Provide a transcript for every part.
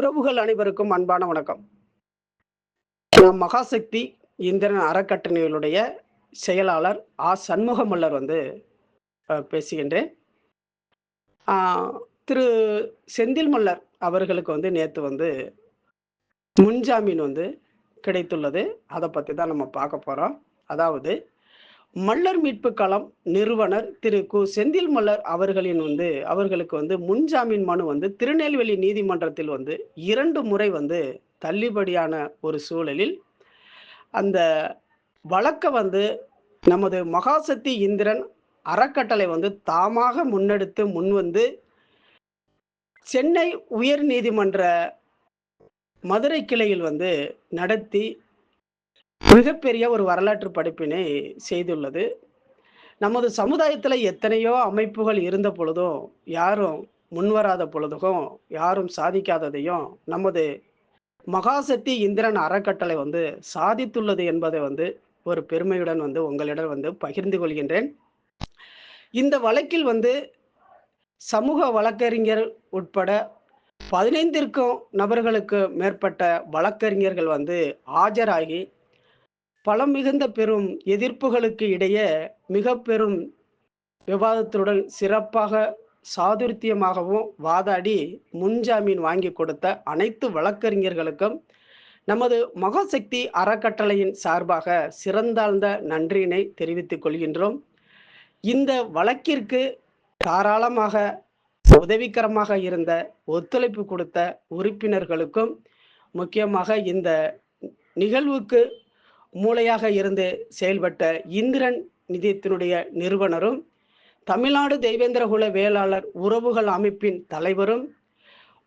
உறவுகள் அனைவருக்கும் அன்பான வணக்கம். நான் மகாசக்தி இந்திரன் அறக்கட்டளைகளுடைய செயலாளர் ஆ. சண்முகமல்லர் வந்து பேசுகின்றேன். திரு. செந்தில் மல்லர் அவர்களுக்கு வந்து நேற்று வந்து முன்ஜாமீன் வந்து கிடைத்துள்ளது. அதை பற்றி தான் நம்ம பார்க்க போகிறோம் அதாவது மல்லர் மீட்பு களம் நிறுவனர் திரு கு. செந்தில் மல்லர் அவர்களின் வந்து அவர்களுக்கு வந்து முன்ஜாமீன் மனு வந்து திருநெல்வேலி நீதிமன்றத்தில் வந்து இரண்டு முறை வந்து தள்ளுபடியான ஒரு சூழலில் அந்த வழக்கை வந்து நமது மகாசக்தி இந்திரன் அறக்கட்டளை வந்து தாமாக முன்னெடுத்து முன்வந்து சென்னை உயர் நீதிமன்ற மதுரை கிளையில் வந்து நடத்தி மிகப்பெரிய ஒரு வரலாற்று படைப்பினை செய்துள்ளது. நமது சமுதாயத்தில் எத்தனையோ அமைப்புகள் இருந்த பொழுதும் யாரும் முன்வராத பொழுதும் யாரும் சாதிக்காததையும் நமது மகாசக்தி இந்திரன் அறக்கட்டளை வந்து சாதித்துள்ளது என்பதை வந்து ஒரு பெருமையுடன் வந்து உங்களிடம் வந்து பகிர்ந்து கொள்கின்றேன். இந்த வழக்கில் வந்து சமூக வழக்கறிஞர் உட்பட பதினைந்திற்கும் நபர்களுக்கு மேற்பட்ட வழக்கறிஞர்கள் வந்து ஆஜராகி பலம் மிகுந்த பெரும் எதிர்ப்புகளுக்கு இடையே மிக பெரும் விவாதத்துடன் சிறப்பாக சாதுர்த்தியமாகவும் வாதாடி முன்ஜாமீன் வாங்கி கொடுத்த அனைத்து வழக்கறிஞர்களுக்கும் நமது மகாசக்தி அறக்கட்டளையின் சார்பாக சிறந்தாழ்ந்த நன்றியினை தெரிவித்துக் கொள்கின்றோம். இந்த வழக்கிற்கு தாராளமாக உதவிகரமாக இருந்த ஒத்துழைப்பு கொடுத்த உறுப்பினர்களுக்கும் முக்கியமாக இந்த நிகழ்வுக்கு மூளையாக இருந்து செயல்பட்ட இந்திரன் நிதியத்தினுடைய நிறுவனரும் தமிழ்நாடு தெய்வேந்திரகுல வேளாளர் உறவுகள் அமைப்பின் தலைவரும்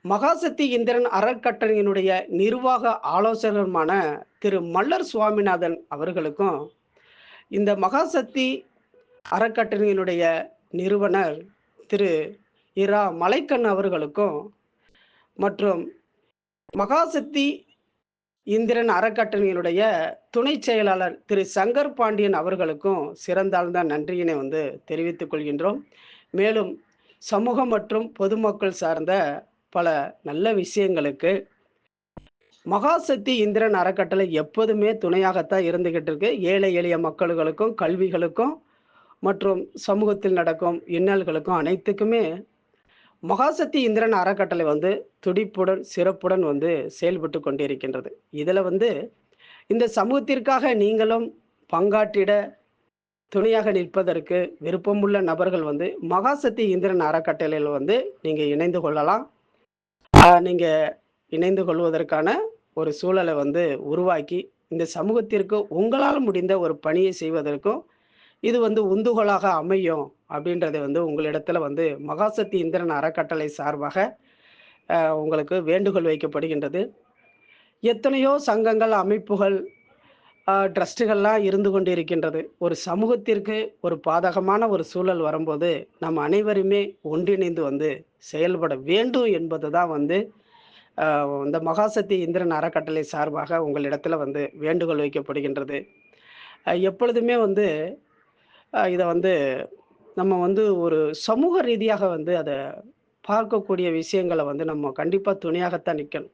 மகாசக்தி இந்திரன் அறக்கட்டளையினுடைய நிர்வாக ஆலோசகருமான திரு மல்லர் சுவாமிநாதன் அவர்களுக்கும் இந்த மகாசக்தி அறக்கட்டளையினுடைய நிறுவனர் திரு இரா மலைக்கண் அவர்களுக்கும் மற்றும் மகாசக்தி இந்திரன் அறக்கட்டளையினுடைய துணை செயலாளர் திரு சங்கர் பாண்டியன் அவர்களுக்கும் சிறந்தாழ்ந்த நன்றியினை வந்து தெரிவித்துக் கொள்கின்றோம். மேலும் சமூகம் மற்றும் பொதுமக்கள் சார்ந்த பல நல்ல விஷயங்களுக்கு மகாசக்தி இந்திரன் அறக்கட்டளை எப்போதுமே துணையாகத்தான் இருந்துகிட்டு இருக்கு. ஏழை எளிய மக்களுக்கும் கல்விகளுக்கும் மற்றும் சமூகத்தில் நடக்கும் இன்னல்களுக்கும் அனைத்துக்குமே மகாசக்தி இந்திரன் அறக்கட்டளை வந்து துடிப்புடன் சிறப்புடன் வந்து செயல்பட்டு கொண்டிருக்கின்றது. இதில் வந்து இந்த சமூகத்திற்காக நீங்களும் பங்காற்றிட துணையாக நிற்பதற்கு விருப்பமுள்ள நபர்கள் வந்து மகாசக்தி இந்திரன் அறக்கட்டளையில் வந்து நீங்கள் இணைந்து கொள்ளலாம். நீங்கள் இணைந்து கொள்வதற்கான ஒரு சூழலை வந்து உருவாக்கி இந்த சமூகத்திற்கு உங்களால் முடிந்த ஒரு பணியை செய்வதற்கும் இது வந்து உந்துகோலாக அமையும் அப்படின்றத வந்து உங்களிடத்துல வந்து மகாசக்தி இந்திரன் அறக்கட்டளை சார்பாக உங்களுக்கு வேண்டுகோள் வைக்கப்படுகின்றது. எத்தனையோ சங்கங்கள் அமைப்புகள் ட்ரஸ்ட்டுகள்லாம் இருந்து கொண்டு இருக்கின்றது ஒரு சமூகத்திற்கு ஒரு பாதகமான ஒரு சூழல் வரும்போது நம்ம அனைவருமே ஒன்றிணைந்து வந்து செயல்பட வேண்டும் என்பது தான் வந்து இந்த மகாசக்தி இந்திரன் அறக்கட்டளை சார்பாக உங்களிடத்துல வந்து வேண்டுகோள் வைக்கப்படுகின்றது. எப்பொழுதுமே வந்து இதை வந்து நம்ம வந்து ஒரு சமூக ரீதியாக வந்து அதை பார்க்கக்கூடிய விஷயங்களை வந்து நம்ம கண்டிப்பாக துணையாகத்தான் நிற்கணும்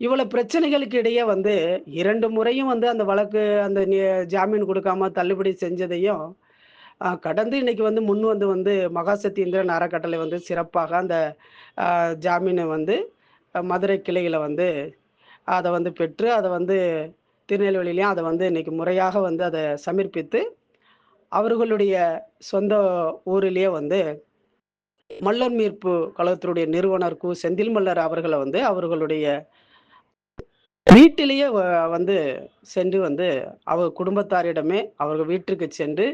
இவ்வளோ பிரச்சனைகளுக்கு இடையே வந்து இரண்டு முறையும் வந்து அந்த வழக்கு அந்த ஜாமீன் கொடுக்காம தள்ளுபடி செஞ்சதையும் கடந்து இன்னைக்கு வந்து முன் வந்து வந்து மகாசக்தி இந்திரன் அறக்கட்டளை வந்து சிறப்பாக அந்த ஜாமீனை வந்து மதுரை கிளையில் வந்து அதை வந்து பெற்று அதை வந்து திருநெல்வேலியிலையும் அதை வந்து இன்னைக்கு முறையாக வந்து அதை சமர்ப்பித்து அவர்களுடைய சொந்த ஊரிலேயே வந்து மல்லர் மீட்பு கழகத்தினுடைய நிறுவனர் கு. செந்தில் மல்லர் அவர்களை வந்து அவர்களுடைய வீட்டிலேயே வ- வந்து சென்று வந்து அவர் குடும்பத்தாரிடமே அவர்கள் வீட்டிற்கு சென்று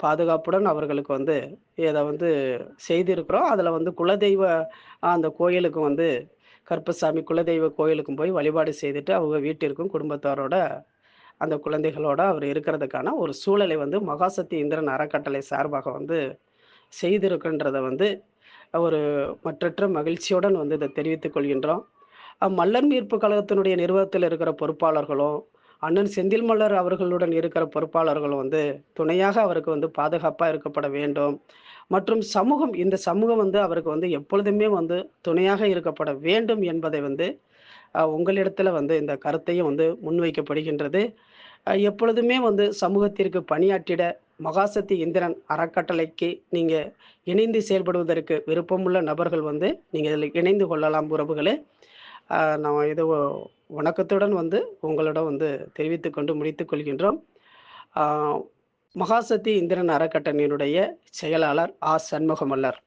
பாதுகாப்புடன் அவர்களுக்கு வந்து இதை வந்து செய்திருக்கிறோம். அதில் வந்து குலதெய்வ அந்த கோயிலுக்கு வந்து கருப்பசாமி குலதெய்வ கோயிலுக்கும் போய் வழிபாடு செய்துட்டு அவங்க வீட்டிற்கும் குடும்பத்தாரோட அந்த குழந்தைகளோட அவர் இருக்கிறதுக்கான ஒரு சூழலை வந்து மகாசக்தி இந்திரன் அறக்கட்டளை சார்பாக வந்து செய்திருக்குன்றதை வந்து ஒரு மற்றற்ற மகிழ்ச்சியுடன் வந்து இதை தெரிவித்துக் கொள்கின்றோம். மல்லர் மீட்பு கழகத்தினுடைய நிறுவனத்தில் இருக்கிற பொறுப்பாளர்களும் அண்ணன் செந்தில் மலர் அவர்களுடன் இருக்கிற பொறுப்பாளர்களும் வந்து துணையாக அவருக்கு வந்து பாதுகாப்பாக இருக்கப்பட வேண்டும். மற்றும் சமூகம் இந்த சமூகம் வந்து அவருக்கு வந்து எப்பொழுதுமே வந்து துணையாக இருக்கப்பட வேண்டும் என்பதை வந்து உங்களிடத்துல வந்து இந்த கருத்தையும் வந்து முன்வைக்கப்படுகின்றது. எப்பொழுதுமே வந்து சமூகத்திற்கு பணியாற்றிட மகாசக்தி இந்திரன் அறக்கட்டளைக்கு நீங்கள் இணைந்து செயல்படுவதற்கு விருப்பமுள்ள நபர்கள் வந்து நீங்கள் இதில் இணைந்து கொள்ளலாம் உறவுகளே. நான் இது வணக்கத்துடன் வந்து உங்களிடம் வந்து தெரிவித்து கொண்டு முடித்து கொள்கின்றோம். மகாசக்தி இந்திரன் அறக்கட்டளையினுடைய செயலாளர் ஆ சண்முகமல்லர்.